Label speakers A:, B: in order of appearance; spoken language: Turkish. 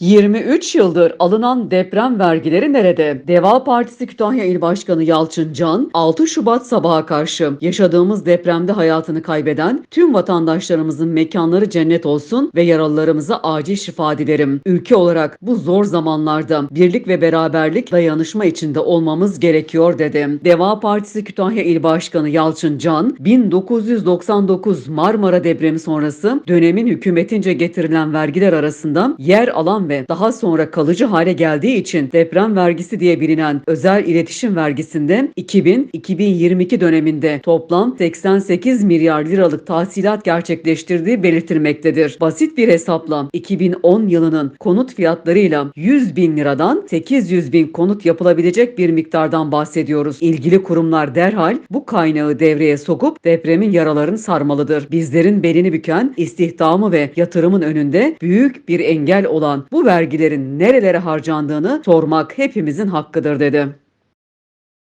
A: 23 yıldır alınan deprem vergileri nerede? Deva Partisi Kütahya İl Başkanı Yalçın Can, 6 Şubat sabaha karşı yaşadığımız depremde hayatını kaybeden tüm vatandaşlarımızın mekanları cennet olsun ve yaralılarımıza acil şifa dilerim. Ülke olarak bu zor zamanlarda birlik ve beraberlik dayanışma içinde olmamız gerekiyor dedi. Deva Partisi Kütahya İl Başkanı Yalçın Can, 1999 Marmara depremi sonrası dönemin hükümetince getirilen vergiler arasında yer alan ve daha sonra kalıcı hale geldiği için deprem vergisi diye bilinen özel iletişim vergisinde 2000-2022 döneminde toplam 88 milyar liralık tahsilat gerçekleştirdiği belirtilmektedir. Basit bir hesapla 2010 yılının konut fiyatlarıyla 100 bin liradan 800 bin konut yapılabilecek bir miktardan bahsediyoruz. İlgili kurumlar derhal bu kaynağı devreye sokup depremin yaralarını sarmalıdır. Bizlerin belini büken istihdamı ve yatırımın önünde büyük bir engel olan bu vergilerin nerelere harcandığını sormak hepimizin hakkıdır dedi.